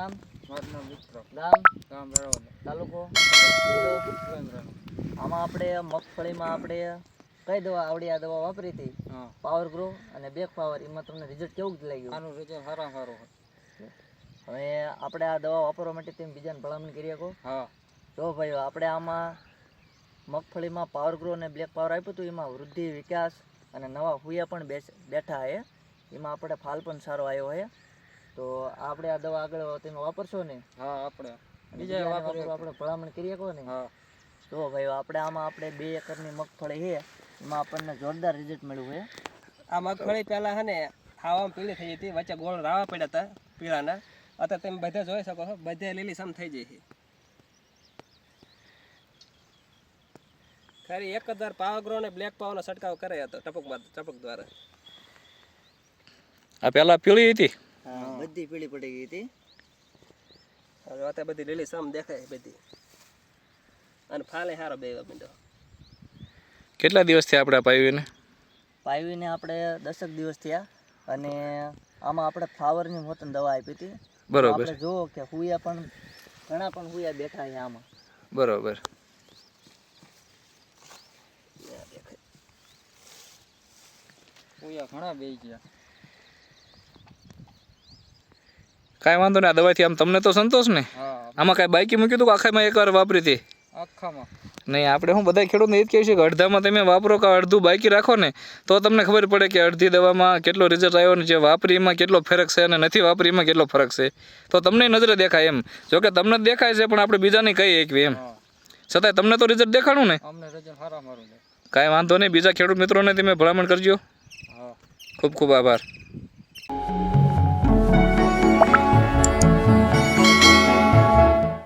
નામ? મારું નામ વિક્રમ. ગામ? ગામ તાલુકો? આમાં આપણે મગફળીમાં આપણે કઈ દવા આવડી આ દવા વાપરી હતી? પાવર ગ્રો અને બેક પાવર એમાં તમને રિઝલ્ટ કેવું લાગ્યું? આનું રિઝલ્ટ સારા સારું હવે આપણે આ દવા વાપરવા માટે તમે બીજાને ભલામણ કરી શકો? હા. જો ભાઈ આપણે આમાં મગફળીમાં પાવર ગ્રો અને બ્લેક પાવર આપ્યું હતું એમાં વૃદ્ધિ વિકાસ અને નવા હુયા પણ બેઠા છે એમાં આપણે ફાલ પણ સારો આવ્યો છે તો આપણે આ દવા આગળ તમે વાપરશો ને? હા આપણે. બીજા વાપરો આપણે ભલામણ કરી શકો ને? હા. જો ભાઈ આપણે આમાં આપણે બે એકરની મગફળી છે. એમાં આપણને જોરદાર રિઝલ્ટ મળ્યું છે. આ મગફળી પહેલાં છે ને ખાવામાં પીળી થઈ હતી વચ્ચે ગોળ રાવા પડ્યા હતા પીળાના. અત્યારે તમે બધા જોઈ શકો છો બધે લીલી સમ થઈ જાય છે. ખરી એક જ વાર પાવરગ્રો અને બ્લેક પાવરનો છંટકાવ કરે હતો ટપક ટપક દ્વારા. આ પહેલા પીળી હતી. બધી પીળી પડી ગઈ હતી. હવે અત્યારે બધી લીલી સામ દેખાય બધી. અને ફાલે સારો બે મીંડો. કેટલા દિવસથી આપણે આ પાવીને પાવીને આપણે દસક દિવસ થયા અને આમાં આપણે ફ્લાવરની મોતન દવા આપી હતી. બરોબર. આપણે જુઓ કે હુયા પણ ઘણા પણ હુયા બેઠા છે આમાં. બરોબર. હુયા ઘણા બે ગયા. કાંઈ વાંધો નહીં. આ દવાથી આમ તમને તો સંતોષ ને? આમાં કાંઈ બાઈકી મૂક્યું હતું આખામાં એકવાર વાપરી હતી? આખામાં. નહીં આપણે હું બધા ખેડૂતને એ જ છીએ કે અડધામાં તમે વાપરો કે અડધું બાઈકી રાખો ને તો તમને ખબર પડે કે અડધી દવામાં કેટલો રિઝલ્ટ આવ્યો ને જે વાપરીમાં કેટલો ફરક છે અને નથી વાપરીમાં કેટલો ફરક છે. તો તમને નજરે દેખાય એમ. જો કે તમને દેખાય છે પણ આપણે બીજાને કહીએ એકવી એમ. છતાંય તમને તો રિઝલ્ટ દેખાડું ને? કાંઈ વાંધો નહીં. બીજા ખેડૂત મિત્રોને તમે ભલામણ કરજો. ખૂબ ખૂબ આભાર.